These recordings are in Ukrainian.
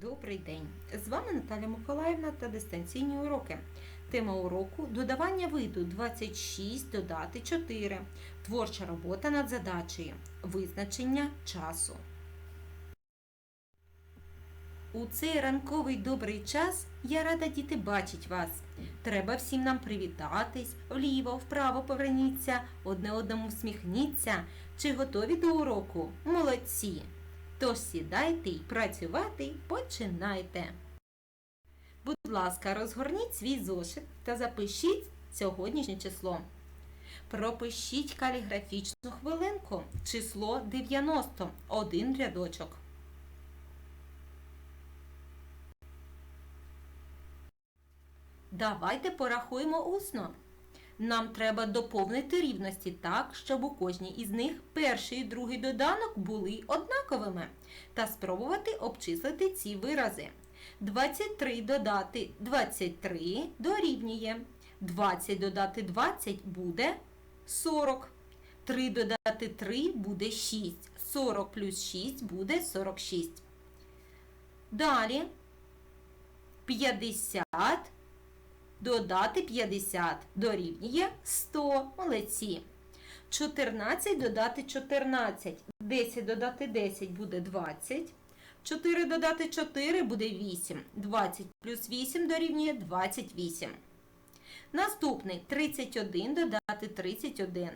Добрий день! З вами Наталя Миколаївна та дистанційні уроки. Тема уроку додавання виду 26 додати 4. Творча робота над задачею. Визначення часу. У цей ранковий добрий час я рада діти бачить вас. Треба всім нам привітатись, вліво, вправо поверніться, одне одному всміхніться. Чи готові до уроку? Молодці! Тож сідайте і працювати починайте. Будь ласка, розгорніть свій зошит та запишіть сьогоднішнє число. Пропишіть каліграфічну хвилинку. Число 90. Один рядочок. Давайте порахуємо усно. Нам треба доповнити рівності так, щоб у кожній із них перший і другий доданок були однаковими, та спробувати обчислити ці вирази. 23 додати 23 дорівнює. 20 додати 20 буде 40. 3 додати 3 буде 6. 40 плюс 6 буде 46. Далі 50 Додати 50 дорівнює 100. Молодці. 14 додати 14. 10 додати 10 буде 20. 4 додати 4 буде 8. 20 плюс 8 дорівнює 28. Наступний 31 додати 31.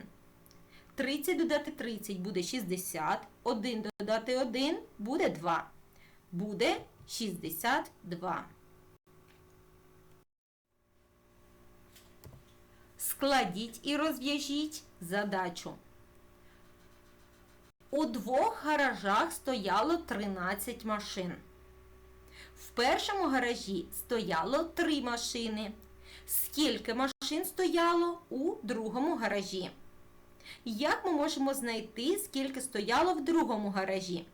30 додати 30 буде 60. 1 додати 1 буде 2. Буде 62. Складіть і розв'яжіть задачу. У двох гаражах стояло 13 машин. В першому гаражі стояло 3 машини. Скільки машин стояло у другому гаражі? Як ми можемо знайти, скільки стояло в другому гаражі?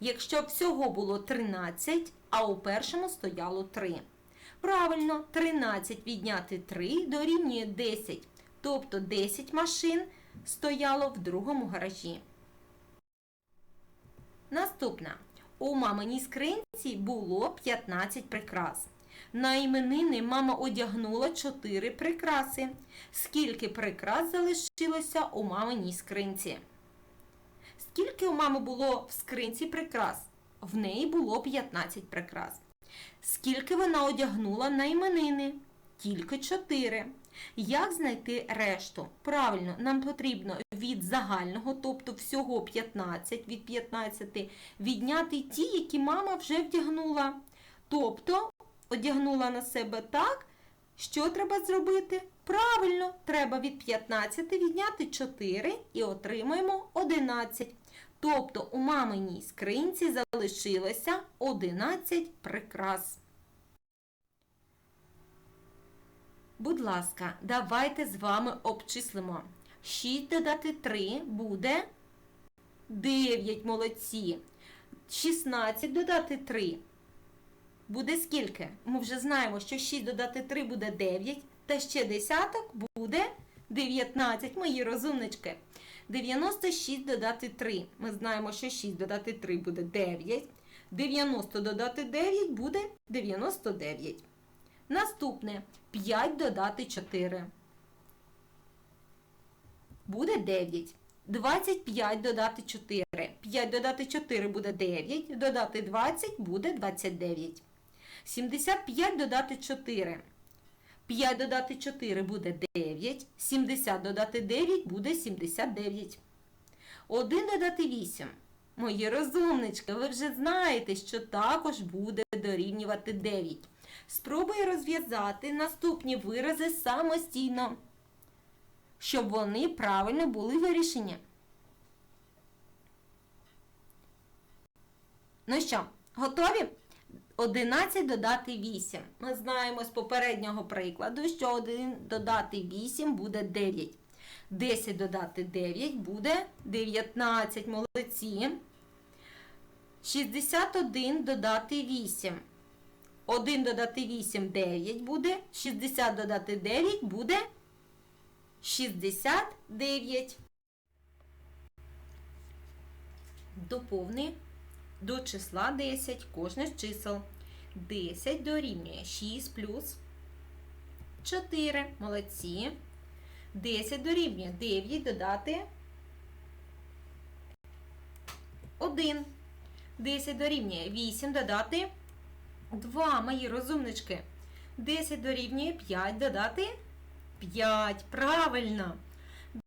Якщо всього було 13, а у першому стояло 3. Правильно, 13 відняти 3 дорівнює 10. Тобто 10 машин стояло в другому гаражі. Наступна. У маминій скринці було 15 прикрас. На іменини мама одягнула 4 прикраси. Скільки прикрас залишилося у маминій скринці? Скільки у мами було в скринці прикрас? В неї було 15 прикрас. Скільки вона одягнула на іменини? Тільки 4. Як знайти решту? Правильно, нам потрібно від загального, тобто всього 15 від 15, відняти ті, які мама вже вдягнула. Тобто одягнула на себе так, що треба зробити? Правильно, треба від 15 відняти 4 і отримаємо 11. Тобто у маминій скринці залишилося 11 прикрас. Будь ласка, давайте з вами обчислимо. 6 додати 3 буде 9 молодці. 16 додати 3 буде скільки? Ми вже знаємо, що 6 додати 3 буде 9, та ще десяток буде 19, мої розумнички. 96 додати 3. Ми знаємо, що 6 додати 3 буде 9. 90 додати 9 буде 99. Наступне 5 додати 4. Буде 9. 25 додати 4. 5 додати 4 буде 9. Додати 20 буде 29. 75 додати 4. 5 додати 4 буде 9. 70 додати 9 буде 79. 1 додати 8. Мої розумнички, ви вже знаєте, що також буде дорівнювати 9. Спробуй розв'язати наступні вирази самостійно, щоб вони правильно були вирішені. Ну що, готові? 11 додати 8. Ми знаємо з попереднього прикладу, що 1 додати 8 буде 9. 10 додати 9 буде 19. Молодці. 61 додати 8. 1 додати 8 9 буде. 60 додати 9 буде 69. Доповни до числа 10 кожне з чисел. 10 дорівнює 6 плюс 4. Молодці. 10 дорівнює 9 додати 1. 10 дорівнює 8 додати 2. Мої розумнички. 10 дорівнює 5 додати 5. Правильно.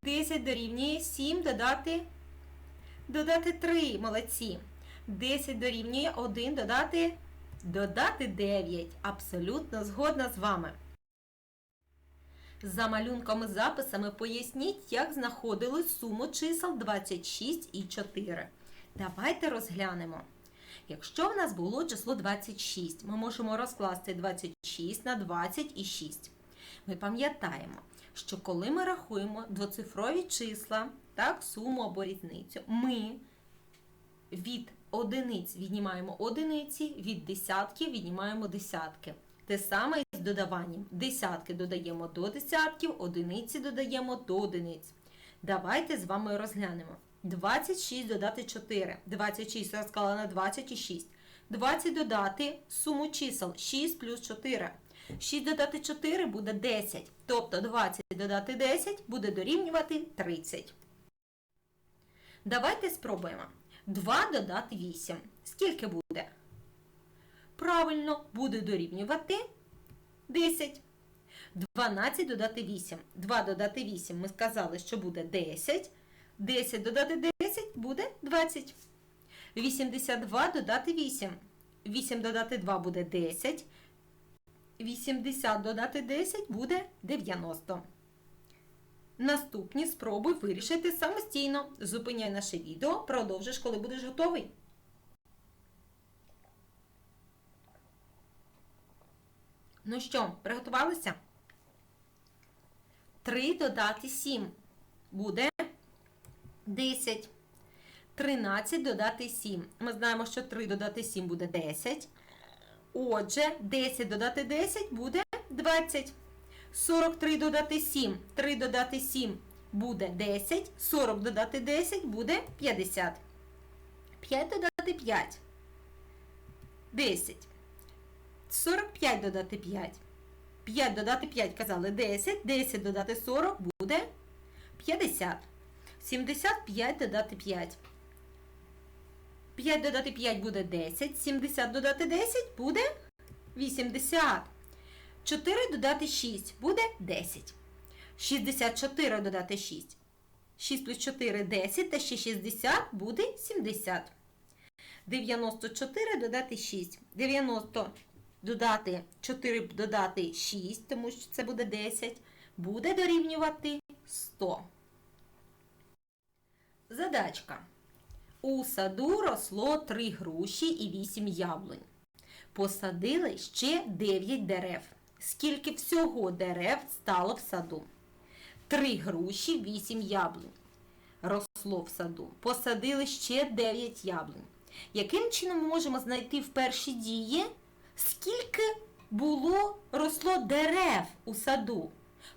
10 дорівнює 7 додати додати 3. Молодці. 10 дорівнює 1 додати додати 9. Абсолютно згодна з вами. За малюнками записами поясніть, як знаходили суму чисел 26 і 4. Давайте розглянемо. Якщо в нас було число 26, ми можемо розкласти 26 на 20 і 6. Ми пам'ятаємо, що коли ми рахуємо двоцифрові числа, так, суму або різницю, ми від одиниць віднімаємо одиниці, від десятків віднімаємо десятки. Те саме і з додаванням. Десятки додаємо до десятків, одиниці додаємо до одиниць. Давайте з вами розглянемо. 26 додати 4. 26 розклала на 20 і 6. 20 додати суму чисел 6 плюс 4. 6 додати 4 буде 10. Тобто 20 додати 10 буде дорівнювати 30. Давайте спробуємо. 2 додати 8. Скільки буде? Правильно, буде дорівнювати 10. 12 додати 8. 2 додати 8. Ми сказали, що буде 10. 10 додати 10 буде 20. 82 додати 8. 8 додати 2 буде 10. 80 додати 10 буде 90. Наступні спробуй вирішити самостійно. Зупиняй наше відео, продовжиш, коли будеш готовий. Ну що, приготувалися? 3 додати 7 буде 10. 13 додати 7. Ми знаємо, що 3 додати 7 буде 10. Отже, 10 додати 10 буде 20. 43 додати 7. 3 додати 7 буде 10. 40 додати 10 буде 50. 5 додати 5. 10. 45 додати 5. 5 додати 5 казали 10. 10 додати 40 буде 50. 75 додати 5. 5 додати 5 буде 10. 70 додати 10 буде 80. 4 додати 6 буде 10. 64 додати 6. 6 плюс 4 10 та ще 60 буде 70. 94 додати 6. 90 додати 4 додати 6, тому що це буде 10, буде дорівнювати 100. Задачка. У саду росло 3 груші і 8 яблунь. Посадили ще 9 дерев. Скільки всього дерев стало в саду? 3 груші, 8 яблунь. Росло в саду. Посадили ще 9 яблунь. Яким чином ми можемо знайти в першій дії, скільки було росло дерев у саду?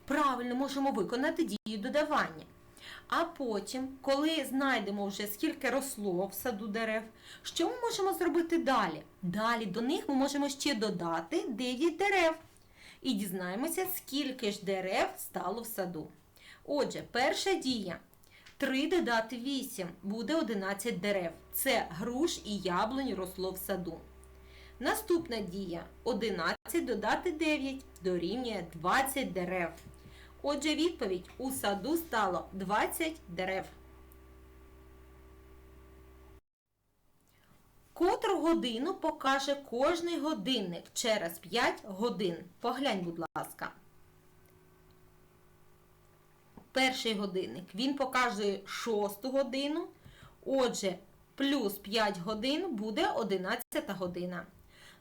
Правильно можемо виконати дію додавання. А потім, коли знайдемо вже скільки росло в саду дерев, що ми можемо зробити далі? Далі до них ми можемо ще додати 9 дерев. І дізнаємося, скільки ж дерев стало в саду. Отже, перша дія. 3 додати 8 буде 11 дерев. Це груш і яблунь росло в саду. Наступна дія 11 додати 9 дорівнює 20 дерев. Отже, відповідь у саду стало 20 дерев. Котру годину покаже кожний годинник через 5 годин. Поглянь, будь ласка. Перший годинник він показує 6 годину. Отже, плюс 5 годин буде 11 година.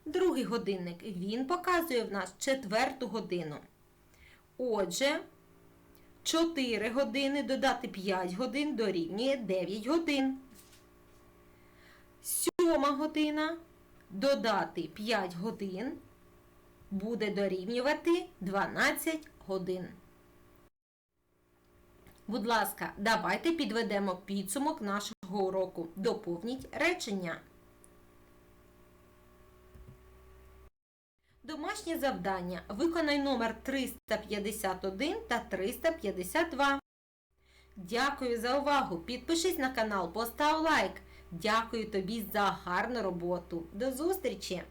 Другий годинник він показує в нас 4 годину. Отже, 4 години додати 5 годин дорівнює 9 годин. Сьома година додати 5 годин буде дорівнювати 12 годин. Будь ласка, давайте підведемо підсумок нашого уроку. Доповніть речення. Домашнє завдання. Виконай номер 351 та 352. Дякую за увагу. Підпишись на канал, постав лайк. Дякую тобі за гарну роботу. До зустрічі!